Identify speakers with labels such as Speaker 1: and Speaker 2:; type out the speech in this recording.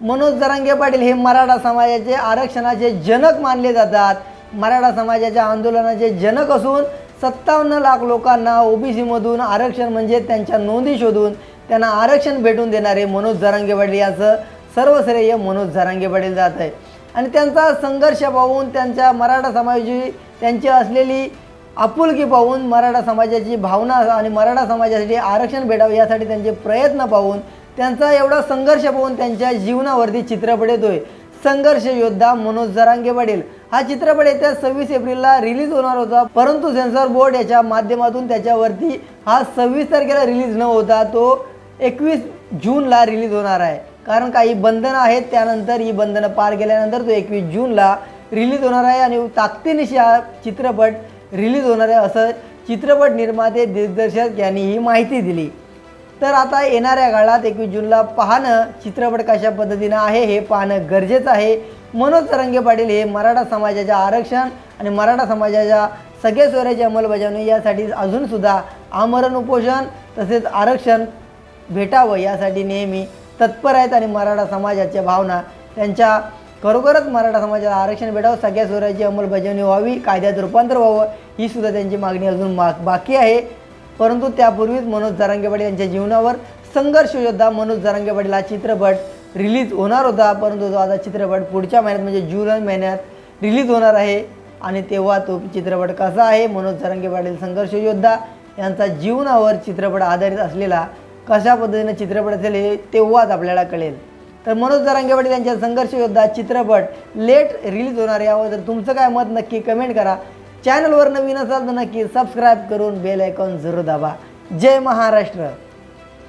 Speaker 1: मनोज जरांगे पाटील हे मराठा समाजाचे आरक्षणाचे जनक मानले जातात. मराठा समाजाच्या आंदोलनाचे जनक असून सत्तावन्न लाख लोकांना ओबीसीमधून आरक्षण म्हणजे त्यांच्या नोंदी शोधून त्यांना आरक्षण भेटून देणारे मनोज जरांगे पाटील याचं सर्व श्रेय मनोज जरांगे पाटील जात आहे. आणि त्यांचा संघर्ष पाहून त्यांच्या मराठा समाजाची त्यांची असलेली आपुलकी पाहून मराठा समाजाची भावना आणि मराठा समाजासाठी आरक्षण भेटावं यासाठी त्यांचे प्रयत्न पाहून त्यांचा एवढा संघर्ष पाहून त्यांच्या जीवनावरती चित्रपट येतोय. संघर्ष योद्धा मनोज जरांगे पाटील. हा चित्रपट येत्या सव्वीस एप्रिलला रिलीज होणार होता. परंतु सेन्सॉर बोर्ड याच्या माध्यमातून त्याच्यावरती हा सव्वीस तारखेला रिलीज न होता तो एकवीस जूनला रिलीज होणार आहे. कारण काही बंधनं आहेत त्यानंतर ही बंधनं पार केल्यानंतर तो एकवीस जूनला रिलीज होणार आहे आणि ताकदीनिशी हा चित्रपट रिलीज होणार आहे असं चित्रपट निर्माते दिग्दर्शक यांनी ही माहिती दिली. तर आता येणाऱ्या काळात एकवीस जूनला पाहणं चित्रपट कशा पद्धतीनं आहे हे पाहणं गरजेचं आहे. मनोज तरंगे पाटील हे मराठा समाजाच्या आरक्षण आणि मराठा समाजाच्या सगळ्या सोयऱ्याची अंमलबजावणी यासाठी अजूनसुद्धा आमरण उपोषण तसेच आरक्षण भेटावं यासाठी नेहमी तत्पर आहेत आणि मराठा समाजाच्या भावना त्यांच्या खरोखरच मराठा समाजाला आरक्षण भेटावं सगळ्या स्वराची अंमलबजावणी व्हावी कायद्यात रूपांतर व्हावं ही सुद्धा त्यांची मागणी अजून मा बाकी आहे. परंतु त्यापूर्वीच मनोज जरांगे पाटील यांच्या जीवनावर संघर्ष योद्धा मनोज जरांगे पाटील हा चित्रपट रिलीज होणार होता. परंतु तो आता चित्रपट पुढच्या महिन्यात म्हणजे जुलै महिन्यात रिलीज होणार आहे. आणि तेव्हा तो चित्रपट कसा आहे? मनोज जरांगे पाटील संघर्ष योद्धा यांचा जीवनावर चित्रपट आधारित असलेला कशा पद्धतीनं चित्रपट असेल हे तेव्हाच आपल्याला कळेल. तर मनोज जरांगे पाटील यांच्या संघर्ष योद्धा चित्रपट लेट रिलीज होणार तर तुमचं काय मत नक्की कमेंट करा. चॅनलवर नवीन असाल तर नक्की सबस्क्राईब करून बेल आयकॉन जरूर दाबा. जय महाराष्ट्र.